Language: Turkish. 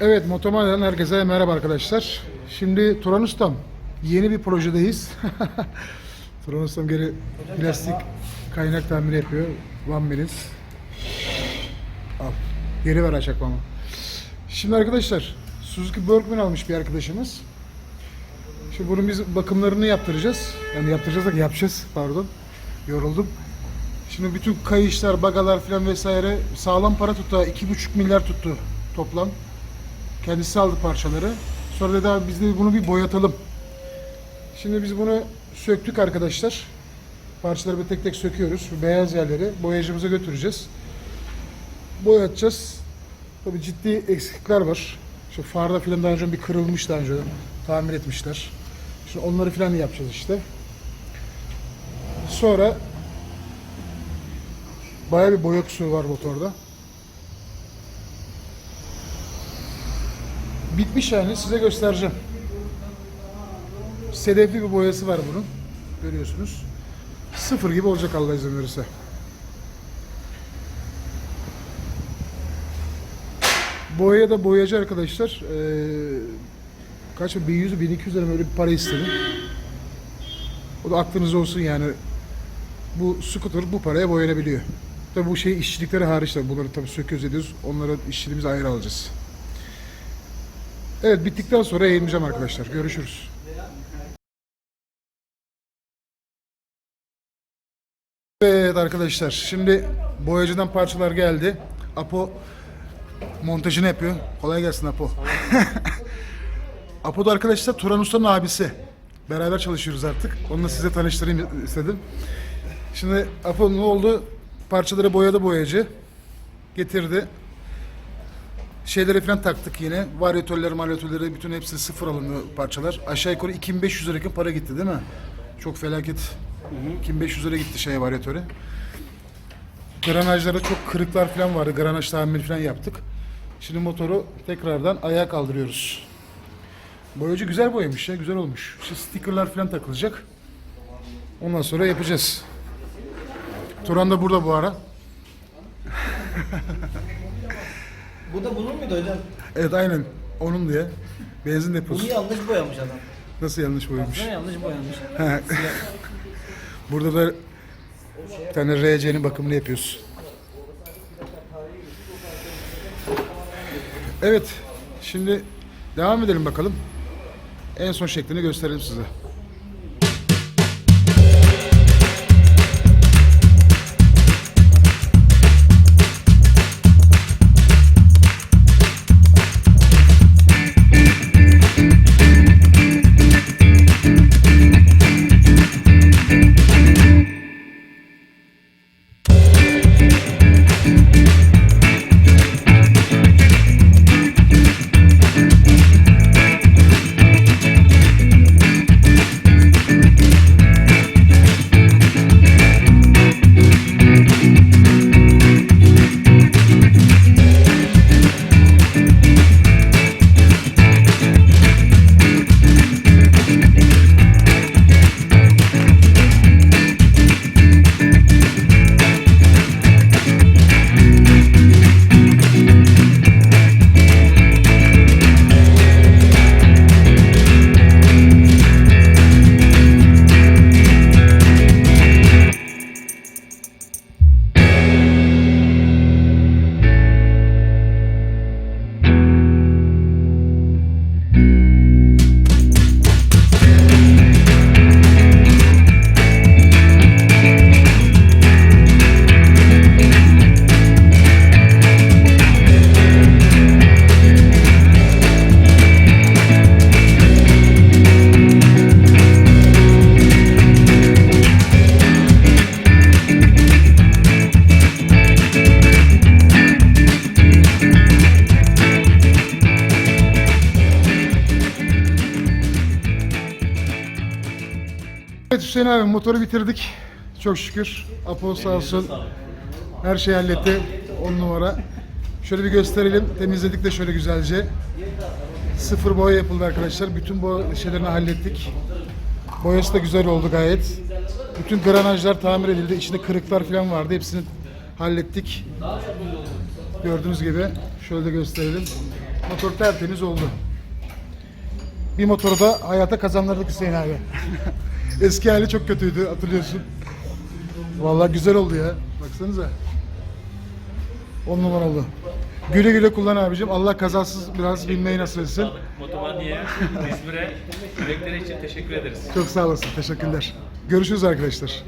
Evet, Motomanya'dan herkese merhaba arkadaşlar. Şimdi Turan Ustam, yeni bir projedeyiz. Turan Ustam geri plastik kaynak tamiri yapıyor. One minute. Al. Geri ver açaklamamı. Şimdi arkadaşlar, Suzuki Berkman almış bir arkadaşımız. Şimdi bunun biz bakımlarını yaptıracağız. Yani yaptıracağız da yapacağız, pardon. Yoruldum. Şimdi bütün kayışlar, bagalar falan vesaire sağlam para tuttu. 2,5 milyar tuttu toplam. Kendisi aldı parçaları. Sonra dedi abi biz de bunu bir boyatalım. Şimdi biz bunu söktük arkadaşlar. Parçaları bir tek tek söküyoruz. Şu beyaz yerleri boyacımıza götüreceğiz. Boyatacağız. Tabii ciddi eksiklikler var. Şu farda filan daha önce bir kırılmış daha önce tamir etmişler. Şimdi onları filan yapacağız işte. Sonra bayağı bir boya kusuğu var motorda. Bitmiş yani size göstereceğim. Sedefli bir boyası var bunun. Görüyorsunuz. Sıfır gibi olacak Allah izin verirse. Boyaya da boyacı arkadaşlar eee kaç 1100 1200 lira böyle bir para istedi. O da aklınızda olsun yani. Bu scooter bu paraya boyanabiliyor. Tabi bu şey işçilikleri hariç tabi bunları tabi söküyoruz ediyoruz. Onlara işçiliğimizi ayrı alacağız. Evet bittikten sonra yayınlayacağım arkadaşlar. Görüşürüz. Evet arkadaşlar şimdi boyacıdan parçalar geldi. Apo montajını yapıyor. Kolay gelsin Apo. Apo da arkadaşlar Turan Usta'nın abisi. Beraber çalışıyoruz artık. Onunla size tanıştırayım istedim. Şimdi Apo ne oldu? Parçaları boyadı boyacı. Getirdi. Şeyleri falan taktık yine. Varyatörleri, maryatörleri bütün hepsi sıfır alınıyor parçalar. Aşağı yukarı 2500 lira para gitti değil mi? Çok felaket. 2500 lira gitti şeye varyatöre. Granajlarda çok kırıklar falan vardı. Granaj tamiri falan yaptık. Şimdi motoru tekrardan ayağa kaldırıyoruz. Boyacı güzel boyamış ya, güzel olmuş. İşte stickerlar falan takılacak. Ondan sonra yapacağız. Turan da burada bu ara. Bu da bunun muydu hocam? Evet aynen. Onun diye. Benzin Bunu deposu. yanlış boyamış adam. Nasıl yanlış boyamış? Baksana yanlış boyamış. He. Burada da bir tane RC'nin bakımını yapıyoruz. Evet. Şimdi devam edelim bakalım. En son şeklini gösterelim size. Evet Hüseyin abi motoru bitirdik. Çok şükür. Apo sağ olsun. Her şeyi halletti. 10 numara. Şöyle bir gösterelim. Temizledik de şöyle güzelce. Sıfır boya yapıldı arkadaşlar. Bütün bu şeylerini hallettik. Boyası da güzel oldu gayet. Bütün granajlar tamir edildi. İçinde kırıklar falan vardı. Hepsini hallettik. Gördüğünüz gibi. Şöyle de gösterelim. Motor tertemiz oldu. Bir motoru da hayata kazandırdık Hüseyin abi. Eski hali çok kötüydü hatırlıyorsun. Vallahi güzel oldu ya. Baksanıza. 10 numara oldu. Güle güle kullan abicim. Allah kazasız biraz binmeyi nasip etsin. Motomanya'ya, İzmir'e, dilekleri için teşekkür ederiz. Çok sağ olasın. Teşekkürler. Görüşürüz arkadaşlar.